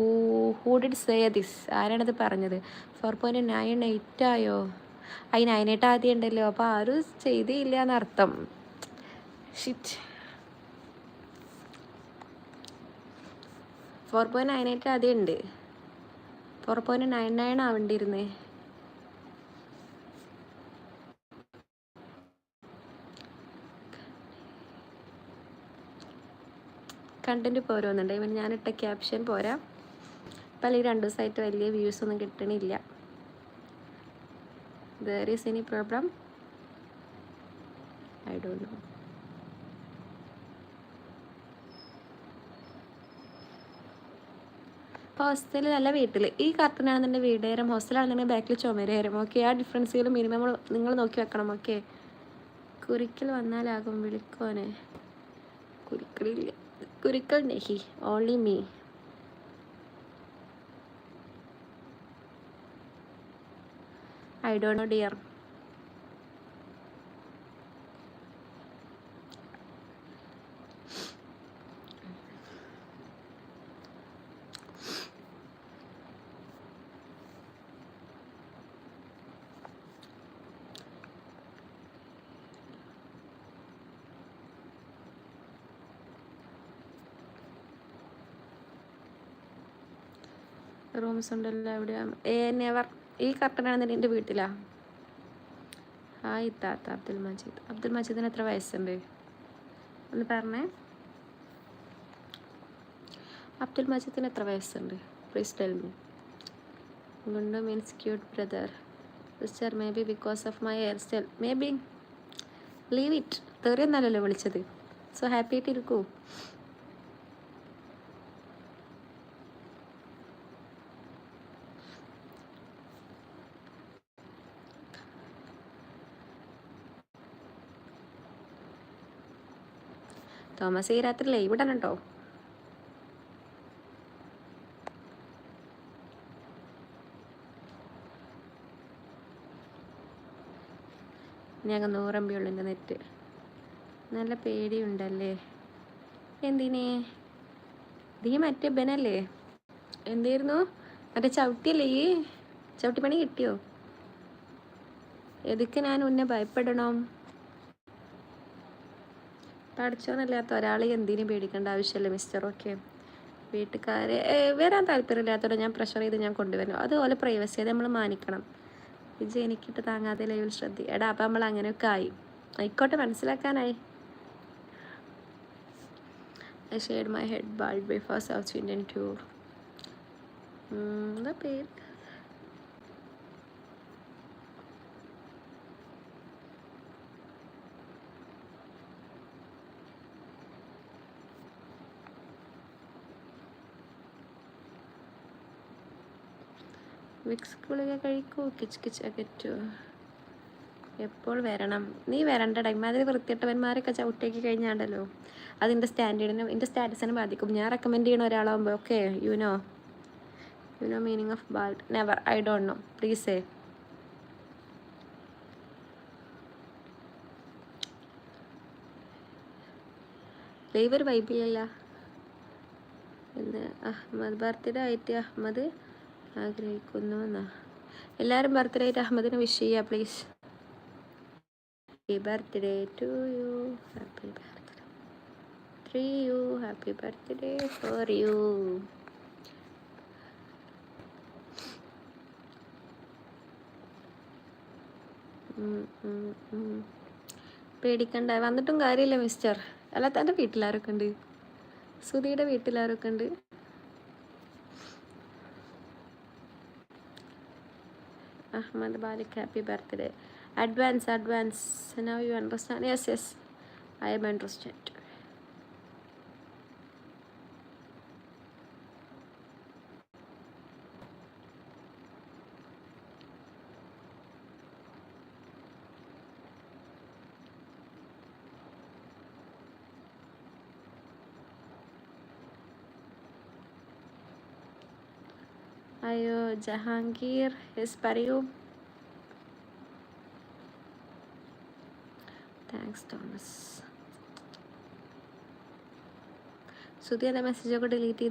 Who who did say this ആരാണത് പറഞ്ഞത്? Four point nine eight ആയോ? അതിന് നയൻ എയ്റ്റ് ആദ്യം ഉണ്ടല്ലോ. അപ്പോൾ ആരും ചെയ്തില്ല എന്നർത്ഥം shit four point nine eight ആദ്യം ഉണ്ട്. ഫോർ പോയിന്റ് നയൻ നയൻ ആവേണ്ടിയിരുന്നേ കണ്ടന്റ് പോരോന്നുണ്ട് ഇവൻ ഞാനിട്ട ക്യാപ്ഷൻ പോരാ. ഇപ്പം അല്ലെങ്കിൽ രണ്ട് ദിവസമായിട്ട് വലിയ വ്യൂസ് ഒന്നും കിട്ടണില്ല. There is any problem I do know ഹോസ്റ്റലിലല്ല വീട്ടിൽ ഈ കർട്ടനാണെന്നുണ്ടെങ്കിൽ വീടേരം ഹോസ്റ്റലാണെന്നുണ്ടെങ്കിൽ ബാക്കിൽ ചുമരേരം ഓക്കെ ആ ഡിഫറൻസുകൾ മിനിമം നിങ്ങൾ നോക്കി വെക്കണം. ഓക്കെ കുരിക്കൽ വന്നാലാകും വിളിക്കോനെ കുരുക്കളില്ല. കുരുക്കൾ നെഹി. Only me I do know dear rooms ഉണ്ടല്ലോ എവിടെയാണ് ഏ നെവർ ഈ കർട്ടനാണെന്ന് എന്റെ വീട്ടിലാ? ഹായ് താത്ത അബ്ദുൽ മജീദ്. അബ്ദുൽ മജീദിന് എത്ര വയസ്സുണ്ട്? ഒന്ന് പറഞ്ഞേ. അബ്ദുൽ മജീദിന് എത്ര വയസ്സുണ്ട്? Please tell me Gundu means cute brother sister may be because of my hair style may be leave it തെറിയൊന്നല്ലല്ലോ വിളിച്ചത്. So happy ആയിട്ടിരിക്കൂ. തോമസ് ഈ രാത്രി ലൈവ് ഇടണം കേട്ടോ ഞങ്ങൾ നൂറമ്പിയുള്ളിന്റെ നെറ്റ് നല്ല പേടിയുണ്ടല്ലേ? എന്തിനേ? നീ മറ്റേ ബനല്ലേ? എന്തായിരുന്നു മറ്റേ ചവിട്ടിയല്ലേ ഈ? ചവിട്ടിപ്പണി കിട്ടിയോ? എതുക്ക് ഞാൻ ഉന്നെ ഭയപ്പെടണം? പഠിച്ചോന്നല്ലാത്ത ഒരാളെ എന്തിനും പേടിക്കേണ്ട ആവശ്യമില്ല മിസ്റ്റർ ഓക്കെ വീട്ടുകാരെ വരാൻ താല്പര്യമില്ലാത്തവരെ ഞാൻ പ്രഷർ ചെയ്ത് ഞാൻ കൊണ്ടുവരണം അതുപോലെ പ്രൈവസി അത് നമ്മൾ മാനിക്കണം. ഇത് എനിക്കിട്ട് താങ്ങാതെ ലൈവിൽ ശ്രദ്ധി എടാ അപ്പം നമ്മൾ അങ്ങനെയൊക്കെ ആയി. ആയിക്കോട്ടെ മനസ്സിലാക്കാനായി. I shaved my head bald before south Indian tour എന്താ പേര്? വിക്സ് ഗുളിക കഴിക്കൂ. കിച്ച് കിച്ച് അകറ്റൂ എപ്പോൾ വരണം? നീ വരണ്ട ഇമാതിരി വൃത്തിയിട്ടവന്മാരൊക്കെ ചവിട്ടേക്ക് കഴിഞ്ഞാണ്ടല്ലോ. അതിന്റെ സ്റ്റാൻഡേർഡിനും എന്റെ സ്റ്റാറ്റസിനും ബാധിക്കും. ഞാൻ റെക്കമെൻഡ് ചെയ്യണ ഒരാളാകുമ്പോൾ okay you know you know meaning of bald never I don't know please a live ഒരു വൈബില്ലല്ല എന്ന് അഹമ്മദ് ബർത്ത്ഡേ ആയിട്ട് അഹമ്മദ് ആഗ്രഹിക്കുന്നു എല്ലാവരും ബർത്ത്ഡേ അഹമ്മദിനെ വിഷ് ചെയ്യുക please happy birthday to you happy birthday you happy birthday for you പേടിക്കണ്ട. വന്നിട്ടും കാര്യമില്ല മിസ്റ്റർ അല്ല തന്റെ വീട്ടിലാരൊക്കെ ഉണ്ട്? സുധിയുടെ വീട്ടിലാരൊക്കെ ഉണ്ട്? Ahmad Balik, happy birthday. Advance, advance. Now you understand? Yes, yes. I am interested. അയ്യോ ജഹാംഗീർ യെസ് പറയൂ താങ്ക്സ് തോമസ് സുധി എന്ന മെസ്സേജൊക്കെ ഡിലീറ്റ് ചെയ്ത്